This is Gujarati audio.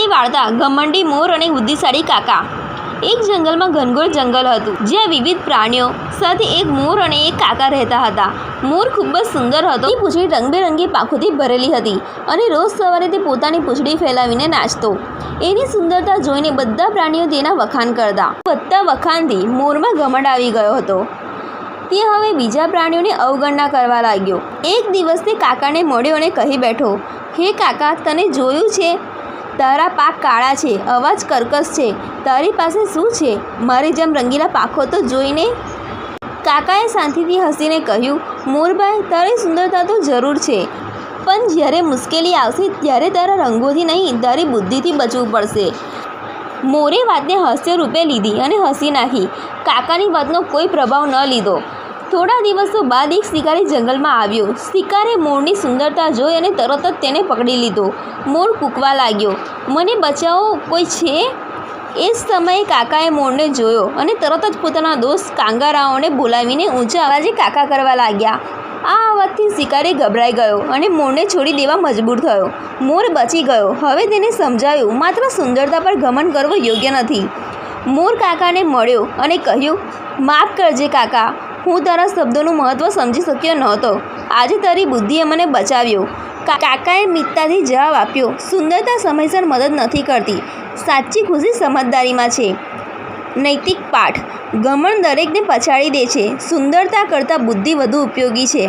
હતી વાળતા ઘમંડી, મોર અને બુદ્ધિશાળી કાકા. એક જંગલમાં ઘનઘોર જંગલ હતું, જ્યાં વિવિધ પ્રાણીઓ સાથે એક મોર અને એક કાકા રહેતા હતા. મોર ખૂબ જ સુંદર હતો. એ પૂંછડી રંગબેરંગી પાંખોથી ભરેલી હતી અને રોજ સવારે તે પોતાની પૂંછડી ફેલાવીને નાચતો. એની સુંદરતા જોઈને બધા પ્રાણીઓ તેના વખાણ કરતા. બધા વખાણથી મોરમાં ઘમંડ આવી ગયો હતો. તે હવે બીજા પ્રાણીઓની અવગણના કરવા લાગ્યો. એક દિવસ તે કાકાને મળ્યો અને કહી બેઠો, હે કાકા, તને જોયું છે તારા પાક કાળા છે, અવાજ કર્કશ છે. તારી પાસે શું છે? મારી જેમ રંગીલા પાખો તો જોઈને કાકાએ શાંતિથી હસીને કહ્યું, મોરભાઈ, તારી સુંદરતા તો જરૂર છે. પણ જ્યારે મુશ્કેલી આવશે, ત્યારે તારા રંગોથી નહીં, તારી બુદ્ધિથી બચવું પડશે. મોરે વાતને હાસ્ય રૂપે લીધી અને હસી નાખી. કાકાની વાતનો કોઈ પ્રભાવ ન લીધો. થોડા દિવસો બાદ એક શિકારી જંગલમાં આવ્યો. શિકારે મોરની સુંદરતા જોઈ અને તરત જ તેને પકડી લીધો. મોર કૂકવા લાગ્યો. મને બચાવો, કોઈ છે? એ જ સમયે કાકાએ મોરને જોયો અને તરત જ પોતાના દોસ્ત કાંગારાઓને બોલાવીને ઊંચા અવાજે કાકા કરવા લાગ્યા. આ અવાજથી શિકારી ગભરાઈ ગયો અને મોરને છોડી દેવા મજબૂર થયો. મોર બચી ગયો. હવે તેને સમજાયું, માત્ર સુંદરતા પર ગમન કરવો યોગ્ય નથી. મોર કાકાને મળ્યો અને કહ્યું, માફ કરજે કાકા હું તારા શબ્દોનું મહત્ત્વ સમજી શક્યો નહોતો. આજે તારી બુદ્ધિએ મને બચાવ્યો. કાકાએ મિતતાથી જવાબ આપ્યો, સુંદરતા સમયસર મદદ નથી કરતી. સાચી ખુશી સમજદારીમાં છે. નૈતિક પાઠ, ગમણ દરેકને પછાડી દે છે. સુંદરતા કરતાં બુદ્ધિ વધુ ઉપયોગી છે.